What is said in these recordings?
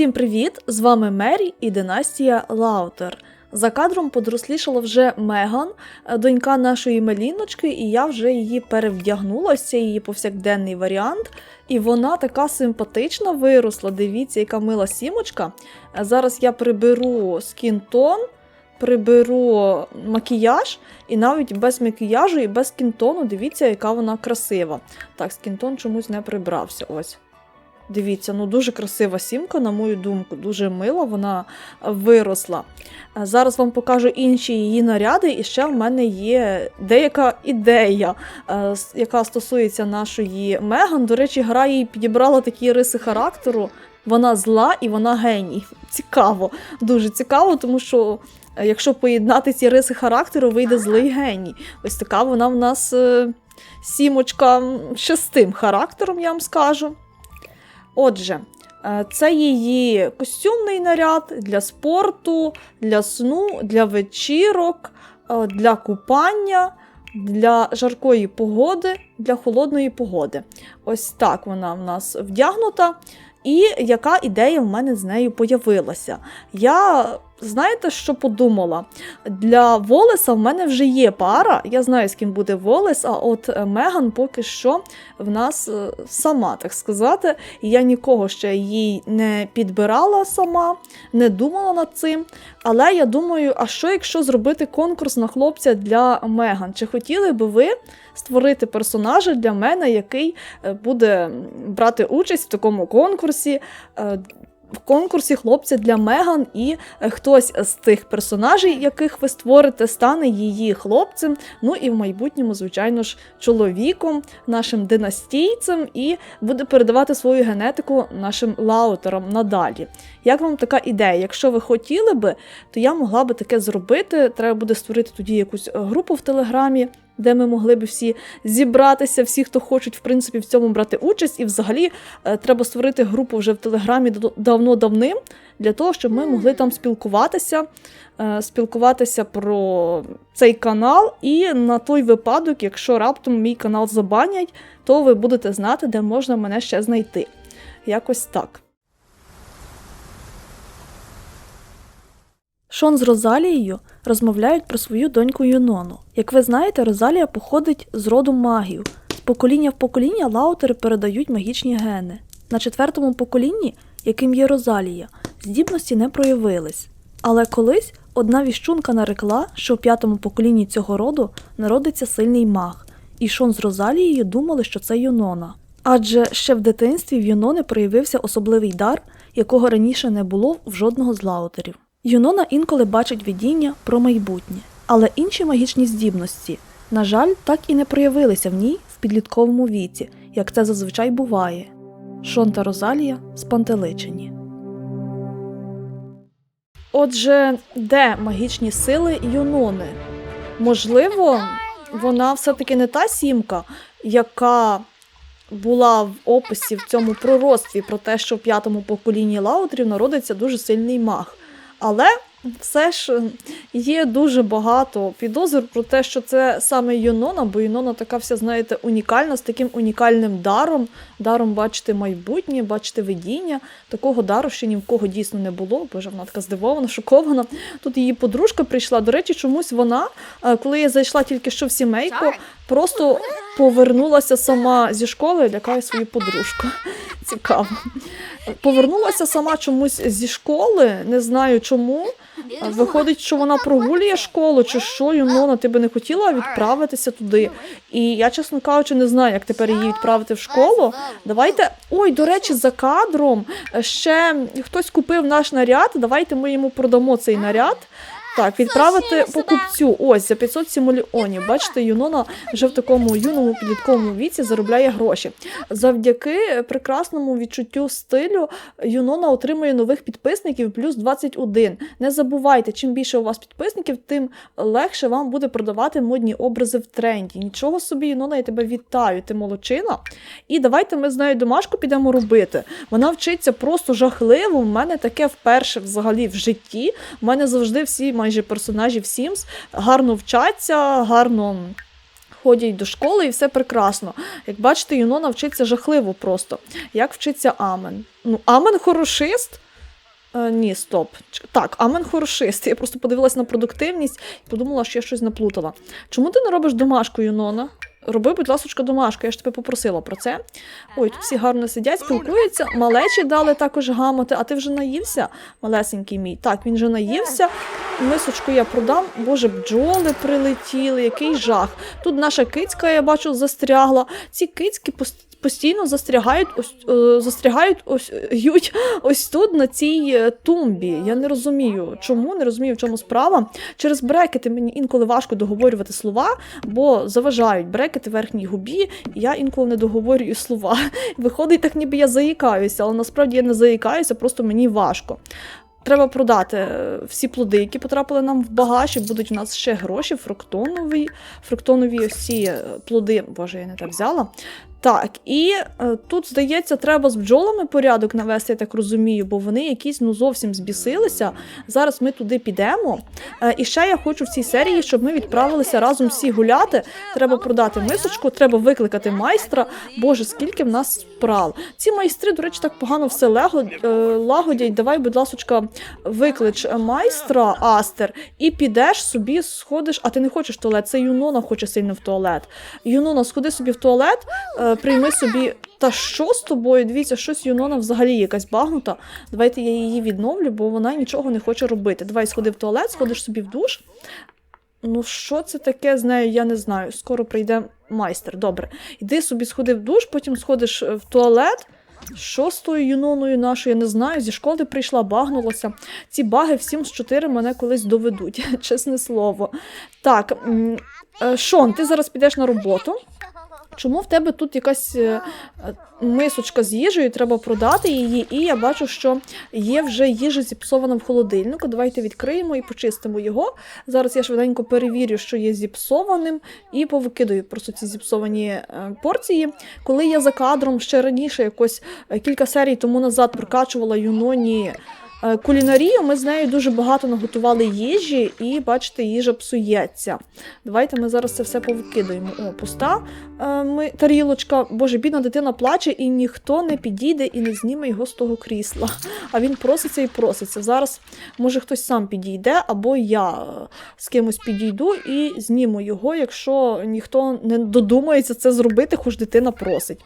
Всім привіт! З вами Мері і династія Лаутер. За кадром подрослішала вже Меган, е, донька нашої Меліночки, і я вже її перевдягнула, це її повсякденний варіант. І вона така симпатична виросла. Дивіться, яка мила сімочка. Е, Зараз я приберу скінтон, приберу макіяж, і навіть без макіяжу і без скінтону, дивіться, яка вона красива. Так, скінтон чомусь не прибрався. Ось. Дивіться, ну дуже красива сімка, на мою думку, дуже мила, вона виросла. Е, Зараз вам покажу інші її наряди, і ще в мене є деяка ідея, е, яка стосується нашої Меган. До речі, гра їй підібрала такі риси характеру. Вона зла і вона геній. Цікаво, дуже цікаво, тому що е, якщо поєднати ці риси характеру, вийде злий геній. Ось така вона в нас сімочка з тим характером, я вам скажу. Отже, е, це її костюмний наряд для спорту, для сну, для вечірок, е, для купання, для жаркої погоди, для холодної погоди. Ось так вона в нас вдягнута. І яка ідея в мене з нею появилася? Я знаєте, що подумала? Для Волеса в мене вже є пара. Я знаю, з ким буде Волес, а от е, Меган поки що в нас е, сама, так сказати. Я нікого ще їй не підбирала сама, не думала над цим. Але я думаю, а що якщо зробити конкурс на хлопця для Меган? Чи хотіли би ви створити персонажа для мене, який е, буде брати участь в такому конкурсі? В конкурсі хлопця для Меган, і е, хтось з тих персонажей, яких ви створите, стане її хлопцем. Ну і в майбутньому, звичайно ж, чоловіком, нашим династійцем, і буде передавати свою генетику нашим лаутерам надалі. Як вам така ідея? Якщо ви хотіли би, то я могла би таке зробити. Треба буде створити тоді якусь е, групу в Телеграмі, де ми могли б всі зібратися, всі, хто хочуть, в принципі, в цьому брати участь. І взагалі е, треба створити групу вже в Телеграмі давно-давним, для того, щоб ми могли там спілкуватися, е, спілкуватися про цей канал. І на той випадок, якщо раптом мій канал забанять, то ви будете знати, де можна мене ще знайти. Якось так. Шон з Розалією розмовляють про свою доньку Юнону. Як ви знаєте, Розалія походить з роду магів. З покоління в покоління лаутери передають магічні гени. На четвертому поколінні, яким є Розалія, здібності не проявились. Але колись одна віщунка нарекла, що в п'ятому поколінні цього роду народиться сильний маг, і Шон з Розалією думали, що це Юнона. Адже ще в дитинстві в Юнони проявився особливий дар, якого раніше не було в жодного з лаутерів. Юнона інколи бачить видіння про майбутнє, але інші магічні здібності, на жаль, так і не проявилися в ній в підлітковому віці, як це зазвичай буває. Шон та Розалія спантеличені. Отже, де магічні сили Юнони? Можливо, вона все-таки не та сімка, яка була в описі в цьому пророцтві про те, що в п'ятому поколінні лаутрів народиться дуже сильний маг. Але все ж е, є дуже багато підозр про те, що це саме Юнона, бо Юнона така вся, знаєте, унікальна, з таким унікальним даром, даром бачити майбутнє, бачити видіння. Такого дару ще ні в кого дійсно не було. Боже, вона така здивована, шокована. Тут її подружка прийшла. До речі, чомусь вона, е, коли я зайшла тільки що в сімейку, просто повернулася сама зі школи, лякає свою подружку. Цікаво. Повернулася сама чомусь зі школи, не знаю чому. Виходить, що вона прогулює школу, чи що, Юнона, ти би не хотіла відправитися туди. І я, чесно кажучи, не знаю, як тепер її відправити в школу. Давайте. Ой, до речі, за кадром ще хтось купив наш наряд. Давайте ми йому продамо цей наряд. Так, відправити покупцю. Ось за 500 сімоліонів. Бачите, Юнона вже в такому юному підлітковому віці заробляє гроші. Завдяки прекрасному відчуттю стилю Юнона отримує нових підписників плюс 21. Не забувайте, чим більше у вас підписників, тим легше вам буде продавати модні образи в тренді. Нічого собі, Юнона, я тебе вітаю, ти молодчина. І давайте ми з нею домашку підемо робити. Вона вчиться просто жахливо. У мене таке вперше взагалі в житті. У мене завжди всі майже персонажі в Sims гарно вчаться, гарно. Ходять до школи і все прекрасно. Як бачите, Юнона вчиться жахливо просто. Як вчиться Амен? Ну, Амен хорошист. Е, ні, стоп. Так, Амен хорошист. Я просто подивилась на продуктивність і подумала, що я щось наплутала. Чому ти не робиш домашку, Юнона? Роби, будь ласка, домашку, я ж тебе попросила про це. Ой, тут всі гарно сидять, спілкуються. Малечі дали також гамати, а ти вже наївся, малесенький мій. Так, він вже наївся. Мисочку я продам. Боже, бджоли прилетіли, який жах. Тут наша кицька, я бачу, застрягла. Ці кицьки постійно застрягають ось, е, застрягають ось, ють ось тут, на цій е, тумбі. Я не розумію, чому, не розумію, в чому справа. Через брекети мені інколи важко договорювати слова, бо заважають брекети верхній губі, і я інколи не договорюю слова. Виходить, так ніби я заїкаюся, але насправді я не заїкаюся, просто мені важко. Треба продати е, всі плоди, які потрапили нам в багаж, і будуть у нас ще гроші, фруктонові, фруктонові ось е, плоди. Боже, я не так взяла. Так, і е, тут, здається, треба з бджолами порядок навести, я так розумію, бо вони якісь ну зовсім збісилися. Зараз ми туди підемо. Е, і ще я хочу в цій серії, щоб ми відправилися разом всі гуляти. Треба продати мисочку, треба викликати майстра. Боже, скільки в нас справ. Ці майстри, до речі, так погано все е, лагодять. Давай, будь ласочка, виклич майстра Астер, і підеш собі, сходиш. А ти не хочеш туалет? Це Юнона хоче сильно в туалет. Юнона, сходи собі в туалет, е, прийми собі. Та що з тобою? Дивіться, щось Юнона взагалі якась багнута. Давайте я її відновлю, бо вона нічого не хоче робити. Давай сходи в туалет, сходиш собі в душ. Ну, що це таке з нею, я не знаю. Скоро прийде майстер. Добре. Іди собі сходи в душ, потім сходиш е, в туалет. Що з тою юноною нашою, я не знаю. Зі школи прийшла, багнулася. Ці баги всім з чотири мене колись доведуть, чесне слово. Так, е, Шон, ти зараз підеш на роботу. Чому в тебе тут якась е, е, мисочка з їжею, треба продати її, і я бачу, що є вже їжа зіпсована в холодильнику. Давайте відкриємо і почистимо його. Зараз я швиденько перевірю, що є зіпсованим, і повикидаю просто ці зіпсовані е, порції. Коли я за кадром ще раніше, якось кілька серій тому назад прокачувала Юноні. Е, Кулінарію ми з нею дуже багато наготували їжі, і бачите, їжа псується. Давайте ми зараз це все повикидаємо. О, пуста е, ми, тарілочка. Боже, бідна дитина плаче, і ніхто не підійде і не зніме його з того крісла. А він проситься і проситься. Зараз може хтось сам підійде, або я е, з кимось підійду і зніму його, якщо ніхто не додумається це зробити, хоч дитина просить.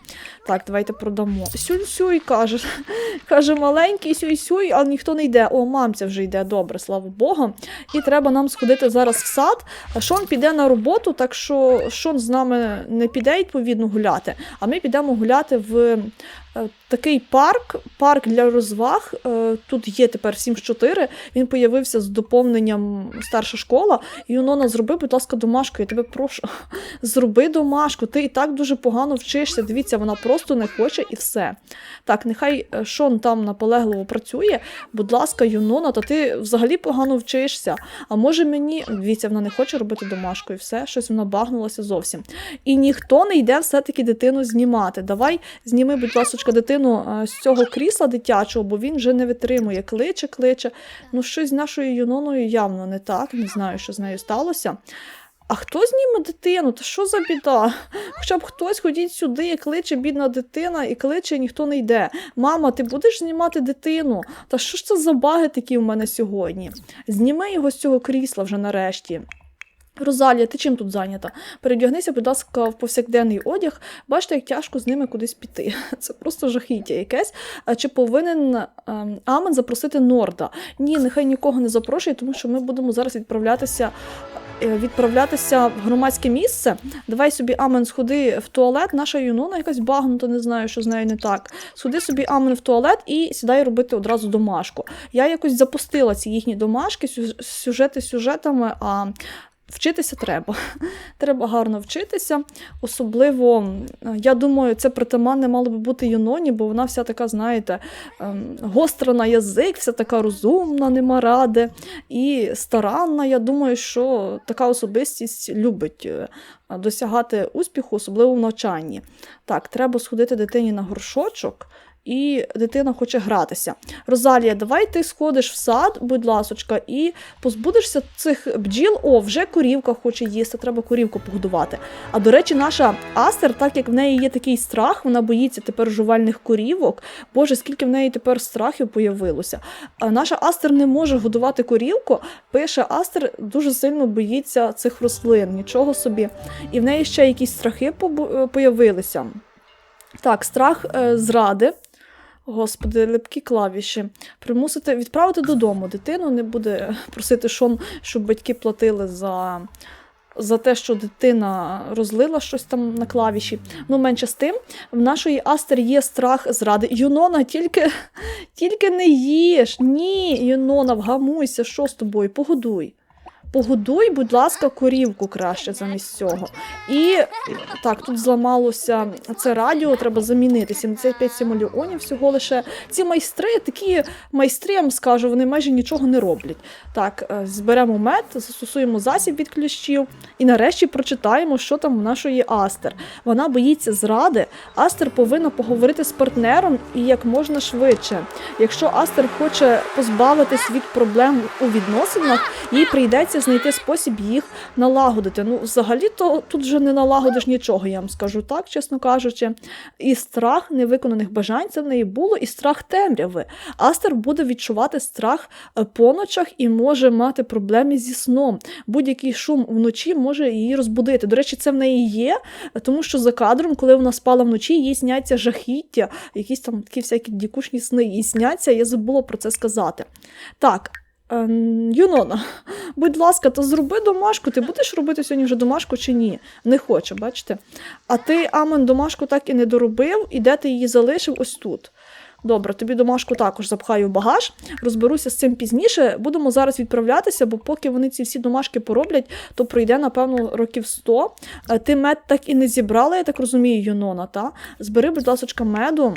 Так, давайте продамо. Сюй-сюй, каже. Каже, маленький сюй-сюй, а ніхто не йде. О, мамця вже йде. Добре, слава Богу. І треба нам сходити зараз в сад. Шон піде на роботу, так що Шон з нами не піде відповідно гуляти. А ми підемо гуляти в такий парк, парк для розваг. Е, Тут є тепер 7-4. Він появився з доповненням старша школа. І Юнона, зроби, будь ласка, домашку. Я тебе прошу. Зроби домашку. Ти і так дуже погано вчишся. Дивіться, вона просто не хоче і все. Так, нехай е, Шон там наполегливо працює. Будь ласка, Юнона, та ти взагалі погано вчишся. А може мені, дивіться, вона не хоче робити домашку і все, щось вона багнулася зовсім. І ніхто не йде все-таки дитину знімати. Давай зніми, будь ласка, дитину е, з цього крісла дитячого, бо він вже не витримує. Кличе, кличе. Ну, щось з нашою Юноною явно не так. Не знаю, що з нею сталося. А хто зніме дитину? Та що за біда? Хоча б хтось ходіть сюди, кличе бідна дитина, і кличе, і ніхто не йде. Мама, ти будеш знімати дитину? Та що ж це за баги такі в мене сьогодні? Зніми його з цього крісла вже нарешті. Розалія, ти чим тут зайнята? Передягнися, будь ласка, в повсякденний одяг. Бачите, як тяжко з ними кудись піти. Це просто жахіття якесь. Чи повинен ем, Амен запросити Норда? Ні, нехай нікого не запрошує, тому що ми будемо зараз відправлятися. е, Відправлятися в громадське місце. Давай собі Амен сходи в туалет. Наша Юнона якась багнута, не знаю, що з нею не так. Сходи собі Амен в туалет і сідай робити одразу домашку. Я якось запустила ці їхні домашки, сюж- сюжети сюжетами. а Вчитися треба. Треба гарно вчитися. Особливо, я думаю, це притаманне мало би бути Юноні, бо вона вся така, знаєте, ем, гостра на язик, вся така розумна, нема ради. І старанна. Я думаю, що така особистість любить е, досягати успіху, особливо в навчанні. Так, треба сходити дитині на горшочок. І дитина хоче гратися. Розалія, давай ти сходиш в сад, будь ласочка, і позбудешся цих бджіл. О, вже корівка хоче їсти, треба корівку погодувати. А до речі, наша Астер, так як в неї є такий страх, вона боїться тепер жувальних корівок. Боже, скільки в неї тепер страхів появилося. А наша Астер не може годувати корівку. Пише Астер дуже сильно боїться цих рослин, нічого собі. І в неї ще якісь страхи появилися. Так, страх е, зради. Господи, липкі клавіші. Примусити відправити додому дитину, не буде просити, Шон, щоб батьки платили за, за те, що дитина розлила щось там на клавіші. Ну, менше з тим, в нашої Астер є страх зради. Юнона, тільки, тільки не їж. Ні, Юнона, вгамуйся, що з тобою? Погодуй. Погодуй, будь ласка, корівку краще замість цього. І так, тут зламалося це радіо, треба замінити 75 симуліонів всього лише. Ці майстри, такі майстри, я вам скажу, вони майже нічого не роблять. Так, е, зберемо мед, застосуємо засіб від кліщів і нарешті прочитаємо, що там в нашої Астер. Вона боїться зради. Астер повинна поговорити з партнером і як можна швидше. Якщо Астер хоче позбавитись від проблем у відносинах, їй прийдеться знайти спосіб їх налагодити. Ну, взагалі-то тут вже не налагодиш нічого, я вам скажу так, чесно кажучи. І страх невиконаних бажань це в неї було, і страх темряви. Астер буде відчувати страх е, по ночах і може мати проблеми зі сном. Будь-який шум вночі може її розбудити. До речі, це в неї є, тому що за кадром, коли вона спала вночі, їй сняться жахіття, якісь там такі всякі дікушні сни їй сняться. Я забула про це сказати. Так. Ем, Юнона, будь ласка, то зроби домашку. Ти будеш робити сьогодні вже домашку чи ні? Не хоче, бачите? А ти, Амен, домашку так і не доробив, і де ти її залишив ось тут. Добре, тобі домашку також запхаю в багаж. Розберуся з цим пізніше. Будемо зараз відправлятися, бо поки вони ці всі домашки пороблять, то пройде, напевно, років 100. Е, Ти мед так і не зібрала, я так розумію, Юнона, та? Збери, будь ласка, меду.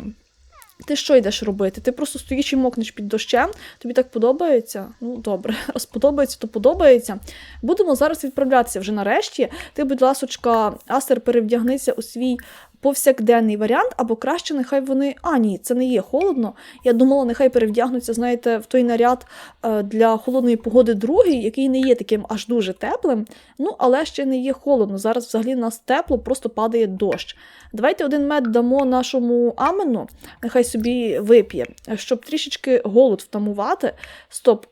Ти що йдеш робити? Ти просто стоїш і мокнеш під дощем. Тобі так подобається? Ну, добре, раз подобається, то подобається. Будемо зараз відправлятися вже нарешті. Ти, будь ласочка, Астер, перевдягнися у свій повсякденний варіант, або краще, нехай вони. А, ні, це не є холодно. Я думала, нехай перевдягнуться, знаєте, в той наряд е, для холодної погоди другий, який не є таким аж дуже теплим. Ну, але ще не є холодно. Зараз взагалі в нас тепло, просто падає дощ. Давайте один мед дамо нашому Амену, нехай собі вип'є, щоб трішечки голод втамувати. Стоп.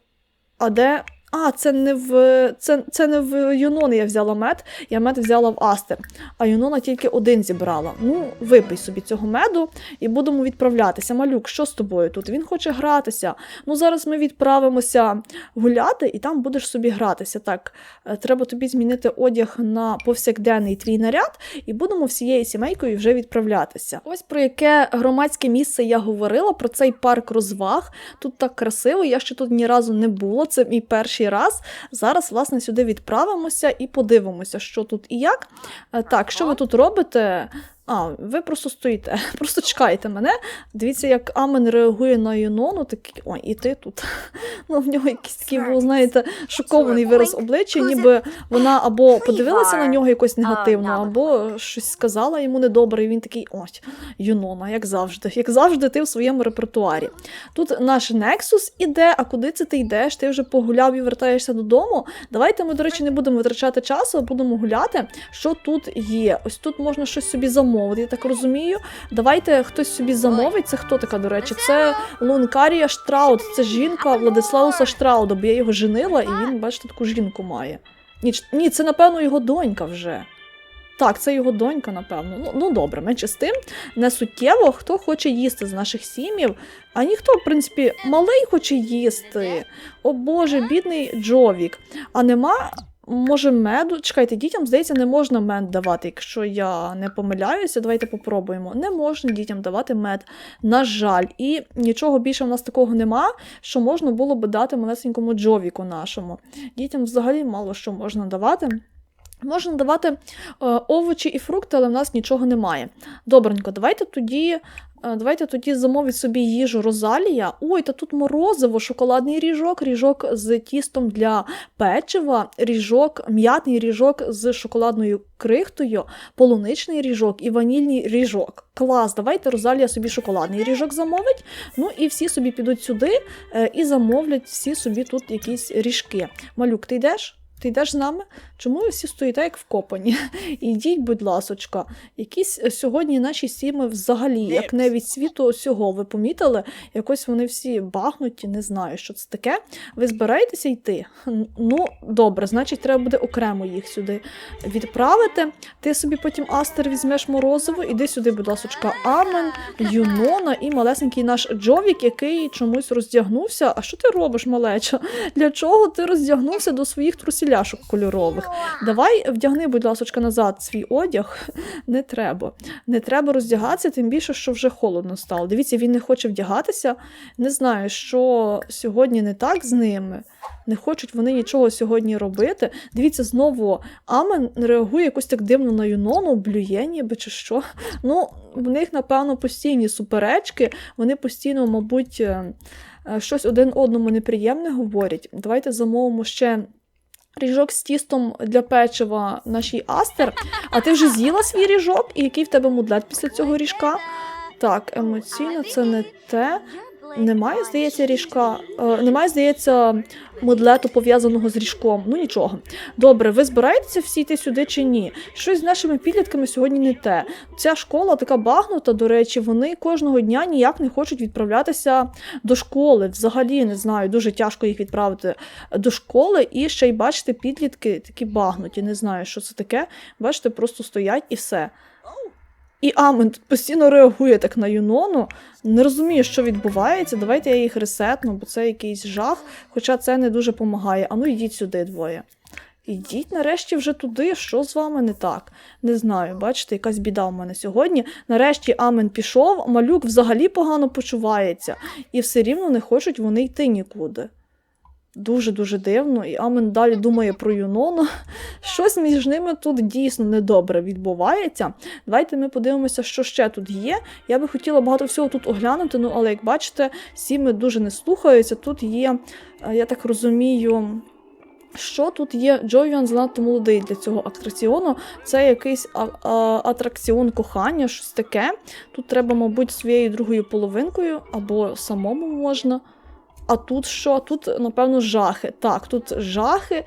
А де. А, це не в це, це не в Юнони я взяла мед, я мед взяла в Астер, а Юнона тільки один зібрала. Ну, випий собі цього меду і будемо відправлятися. Малюк, що з тобою тут? Він хоче гратися. Ну, зараз ми відправимося гуляти, і там будеш собі гратися. Так, е, треба тобі змінити одяг на повсякденний твій наряд, і будемо всією сімейкою вже відправлятися. Ось про яке громадське місце я говорила, про цей парк розваг. Тут так красиво, я ще тут ні разу не була. Це мій перший раз. Зараз, власне, сюди відправимося і подивимося, що тут і як. Е, Так, що ви тут робите? А, ви просто стоїте, просто чекаєте мене. Дивіться, як Амен реагує на Юнону, такий, ой, і ти тут. Ну, в нього якийсь такий був, знаєте, шокований вираз обличчя, ніби вона або подивилася на нього якось негативно, або щось сказала йому недобре, і він такий, ось, Юнона, як завжди, як завжди, ти в своєму репертуарі. Тут наш Nexus іде, а куди це ти йдеш? Ти вже погуляв і вертаєшся додому. Давайте ми, до речі, не будемо витрачати часу, а будемо гуляти. Що тут є? Ось тут можна щось собі замовити, я так розумію. Давайте хтось собі замовить. Це хто така, до речі? Це Лункарія Штрауд, це жінка Владислауса Штрауда, бо я його женила, і він, бачите, таку жінку має. Ні, ні, це, напевно, його донька вже. Так, це його донька, напевно. Ну, ну добре, менше з тим. Не суттєво, хто хоче їсти з наших сім'їв, а ніхто, в принципі, малий хоче їсти. О Боже, бідний Джовік. А нема, може, меду. Чекайте, дітям, здається, не можна мед давати, якщо я не помиляюся. Давайте попробуємо. Не можна дітям давати мед. На жаль, і нічого більше в нас такого нема, що можна було би дати малесенькому Джовіку нашому. Дітям взагалі мало що можна давати. Можна давати е, овочі і фрукти, але в нас нічого немає. Добренько, давайте тоді. е, Давайте тоді замовить собі їжу Розалія. Ой, та тут морозиво, шоколадний ріжок, ріжок з тістом для печива, ріжок, м'ятний ріжок з шоколадною крихтою, полуничний ріжок і ванільний ріжок. Клас, давайте Розалія собі шоколадний ріжок замовить. Ну і всі собі підуть сюди е, і замовлять всі собі тут якісь ріжки. Малюк, ти йдеш? Ти йдеш з нами? Чому ви всі стоїте як вкопані? Ідіть, будь ласочка. Якісь е, сьогодні наші сіми взагалі, як не від світу всього, ви помітили? Якось вони всі багнуті, не знаю, що це таке. Ви збираєтеся йти? Ну, добре, значить, треба буде окремо їх сюди відправити. Ти собі потім Астер візьмеш морозиво, іди сюди, будь ласочка, Амен, Юнона і малесенький наш Джовік, який чомусь роздягнувся. А що ти робиш, малеча? Для чого ти роздягнувся до своїх трусіляшок кольорових? Давай вдягни, будь ласочка, назад свій одяг. Не треба. Не треба роздягатися, тим більше, що вже холодно стало. Дивіться, він не хоче вдягатися. Не знаю, що сьогодні не так з ними. Не хочуть вони нічого сьогодні робити. Дивіться, знову Амен реагує якось так дивно на Юнону, блює ніби чи що. Ну, в них, напевно, постійні суперечки. Вони постійно, мабуть, е, е, щось один одному неприємне говорять. Давайте замовимо ще. Ріжок з тістом для печива нашій Астер. А ти вже з'їла свій ріжок? І який в тебе мудлет після цього ріжка? Так, емоційно це не те. Немає, здається, ріжка. Е, немає, здається, модлету пов'язаного з ріжком. Ну нічого. Добре, ви збираєтеся всі йти сюди чи ні? Щось з нашими підлітками сьогодні не те. Ця школа така багнута, до речі, вони кожного дня ніяк не хочуть відправлятися до школи. Взагалі не знаю, дуже тяжко їх відправити до школи. І ще й бачите, підлітки такі багнуті. Не знаю, що це таке. Бачите, просто стоять і все. І Амен постійно реагує так на Юнону. Не розумію, що відбувається. Давайте я їх ресетну, бо це якийсь жах. Хоча це не дуже допомагає. Ану, йдіть сюди двоє. Ідіть нарешті вже туди, що з вами не так. Не знаю, бачите, якась біда в мене сьогодні. Нарешті Амен пішов, малюк взагалі погано почувається, і все рівно не хочуть вони йти нікуди. Дуже-дуже дивно, і Амен далі думає про Юнону. Щось між ними тут дійсно недобре відбувається. Давайте ми подивимося, що ще тут є. Я би хотіла багато всього тут оглянути, ну але як бачите, сіми дуже не слухаються. Тут є, е, я так розумію. Що тут є? Джовіан занадто молодий для цього атракціону. Це якийсь а- а- атракціон кохання, щось таке. Тут треба, мабуть, своєю другою половинкою або самому можна. А тут що? Тут, напевно, жахи. Так, тут жахи.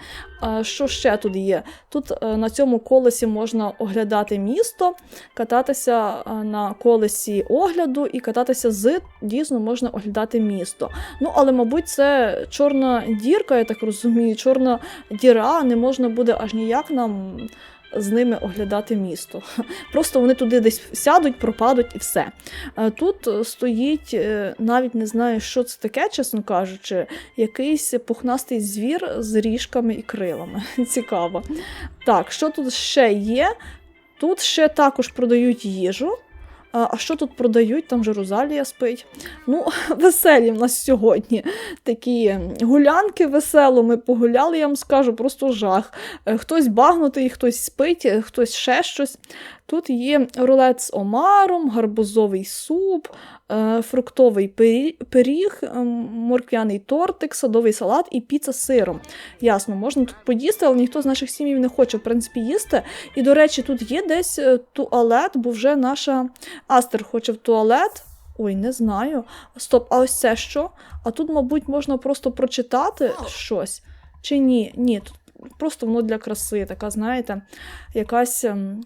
Що ще тут є? Тут е, на цьому колесі можна оглядати місто, кататися е, на колесі огляду і кататися з дійсно можна оглядати місто. Ну, але, мабуть, це чорна дірка, я так розумію, чорна діра, не можна буде аж ніяк нам. З ними оглядати місто. Просто вони туди десь сядуть, пропадуть і все. Е, Тут е, стоїть, е, навіть не знаю, що це таке, чесно кажучи, якийсь пухнастий звір з ріжками і крилами. Цікаво. Так, що тут ще є? Тут ще також продають їжу. А що тут продають? Там же Розалія спить. Ну, веселі в нас сьогодні такі гулянки весело. Ми погуляли, я вам скажу, просто жах. Е, Хтось багнутий, хтось спить, е, хтось ще щось. Тут є рулет з омаром, гарбузовий суп, е, фруктовий пиріг, е, морквяний тортик, садовий салат і піца з сиром. Ясно, можна тут поїсти, але ніхто з наших сім'їв не хоче, в принципі, їсти. І, до речі, тут є десь туалет, бо вже наша Астер хоче в туалет. Ой, не знаю. Стоп, а ось це що? А тут, мабуть, можна просто прочитати щось. Чи ні? Ні, тут просто воно для краси, така, знаєте, якась. ем,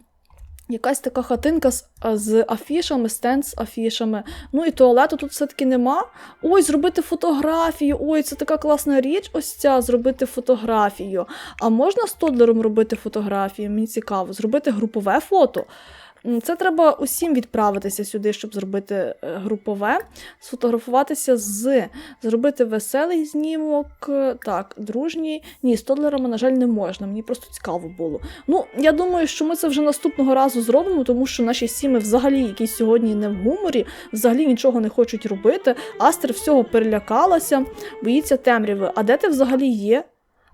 Якась така хатинка з, з афішами, стенд з афішами. Ну і туалету тут все-таки нема. Ой, зробити фотографію. Ой, це така класна річ, ось ця зробити фотографію. А можна з Тодлером робити фотографію? Мені цікаво, зробити групове фото. Це треба усім відправитися сюди, щоб зробити е, групове, сфотографуватися з, зробити веселий знімок. е, Так, дружній. Ні, з Тодлерами, на жаль, не можна. Мені просто цікаво було. Ну, я думаю, що ми це вже наступного разу зробимо, тому що наші сіми взагалі якісь сьогодні не в гуморі, взагалі нічого не хочуть робити. Астер всього перелякалася, боїться темряви. А де ти взагалі є?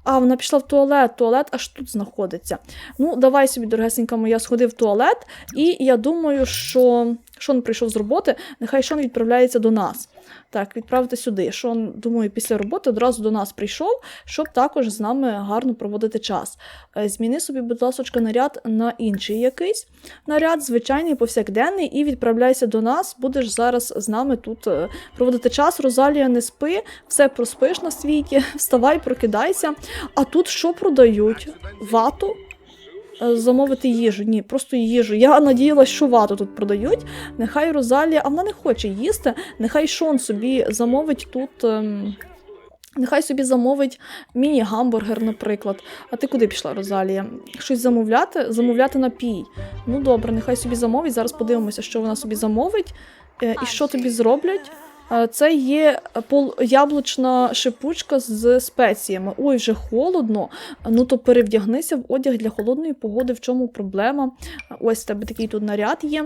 А, вона пішла в туалет, туалет аж тут знаходиться. Ну, давай собі, дорогесенька моя, сходи в туалет, і я думаю, що Шон прийшов з роботи, нехай Шон відправляється до нас. Так, відправити сюди. Шон, думаю, після роботи одразу до нас прийшов, щоб також з нами гарно проводити час. Е, Зміни собі, будь ласка, наряд на інший якийсь наряд, звичайний, повсякденний, і відправляйся до нас. Будеш зараз з нами тут е, проводити час. Розалія, не спи, все проспиш на світі, вставай, прокидайся. А тут що продають? Вату? Е, Замовити їжу. Ні, просто їжу. Я надіялась, що вату тут продають. Нехай Розалія, а вона не хоче їсти. Нехай Шон собі замовить тут. ем, Нехай собі замовить міні-гамбургер, наприклад. А ти куди пішла, Розалія? Щось замовляти? Замовляти напій. Ну добре, нехай собі замовить. Зараз подивимося, що вона собі замовить е, і що тобі зроблять. Це є яблучна шипучка з спеціями. Ой, вже холодно. Ну то перевдягнися в одяг для холодної погоди. В чому проблема? Ось тебе такий тут наряд є.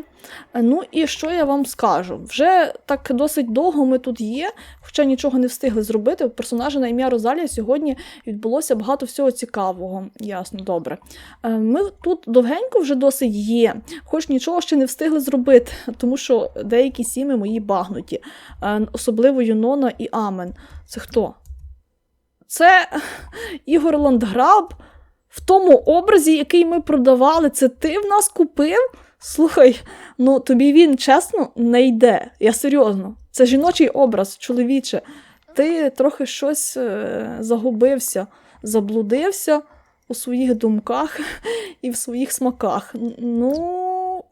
Ну і що я вам скажу? Вже так досить довго ми тут є, хоча нічого не встигли зробити. У персонажа на ім'я Розалія сьогодні відбулося багато всього цікавого. Ясно, добре. Е, Ми тут довгенько вже досить є, хоч нічого ще не встигли зробити, тому що деякі сіми мої багнуті, Е, особливо Юнона і Амен. Це хто? Це Ігор Ландграб в тому образі, який ми продавали. Це ти в нас купив? Слухай, ну тобі він чесно не йде. Я серйозно. Це жіночий образ, чоловіче. Ти трохи щось е, загубився, заблудився у своїх думках і в своїх смаках. Ну,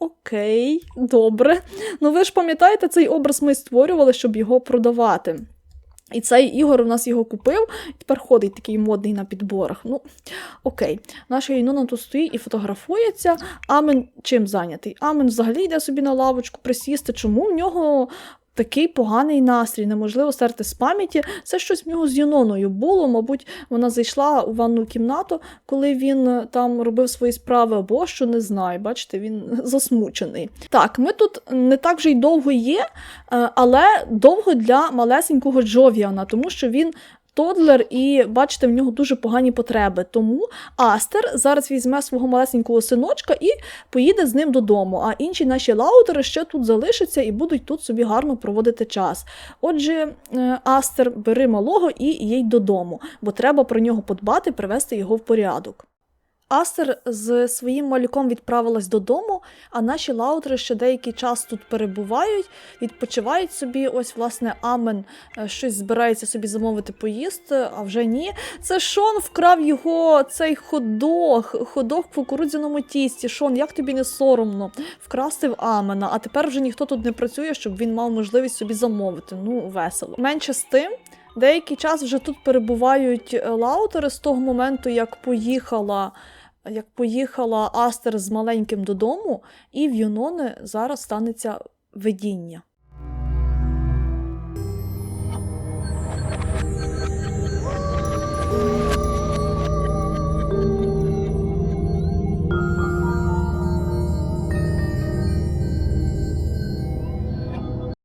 окей, добре. Ну ви ж пам'ятаєте, цей образ ми створювали, щоб його продавати. І цей Ігор у нас його купив, і тепер ходить такий модний на підборах. Ну, окей. Наша Інона тут стоїть і фотографується. Амен чим зайнятий? Амен взагалі йде собі на лавочку присісти. Чому в нього такий поганий настрій? Неможливо стерти з пам'яті. Це щось в нього з Юноною було. Мабуть, вона зайшла у ванну кімнату, коли він е, там робив свої справи, або що не знаю. Бачите, він засмучений. Так, ми тут не так вже й довго є, е, але довго для малесенького Джовіана, тому що він. Тодлер, і бачите, в нього дуже погані потреби. Тому Астер зараз візьме свого малесенького синочка і поїде з ним додому. А інші наші лаутери ще тут залишаться і будуть тут собі гарно проводити час. Отже, е, Астер, бери малого і їдь додому, бо треба про нього подбати, привести його в порядок. Астер з своїм малюком відправилась додому, а наші лаутери ще деякий час тут перебувають, відпочивають собі. Ось, власне, Амен е, щось збирається собі замовити поїсти, а вже ні. Це Шон вкрав його цей ходох, ходох в кукурудзяному тісті. Шон, як тобі не соромно вкрасти в Амена, а тепер вже ніхто тут не працює, щоб він мав можливість собі замовити. Ну, весело. Менше з тим. Деякий час вже тут перебувають е, лаутери з того моменту, як поїхала як поїхала Астер з маленьким додому, і в Юнони зараз станеться видіння.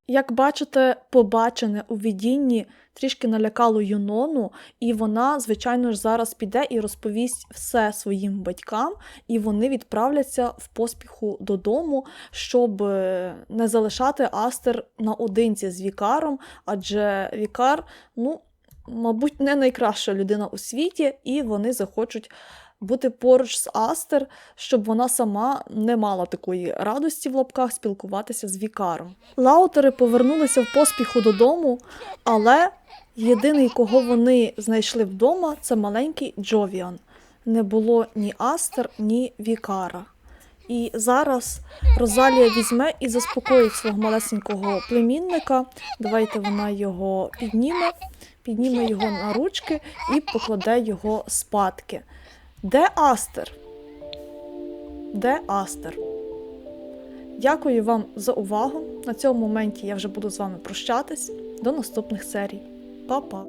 Як бачите, побачене у видінні трішки налякало Юнону, і вона, звичайно ж, зараз піде і розповість все своїм батькам, і вони відправляться в поспіху додому, щоб е, не залишати Астер наодинці з Вікаром, адже Вікар, ну, мабуть, не найкраща людина у світі, і вони захочуть. Бути поруч з Астер, щоб вона сама не мала такої радості в лапках спілкуватися з Вікаром. Лаутери повернулися в поспіху додому, але єдиний, кого вони знайшли вдома, це маленький Джовіан. Не було ні Астер, ні Вікара. І зараз Розалія візьме і заспокоїть свого малесенького племінника. Давайте вона його підніме, підніме його на ручки і покладе його спадки. Де Астер? Де Астер? Дякую вам за увагу. На цьому моменті я вже буду з вами прощатись. До наступних серій. Па-па!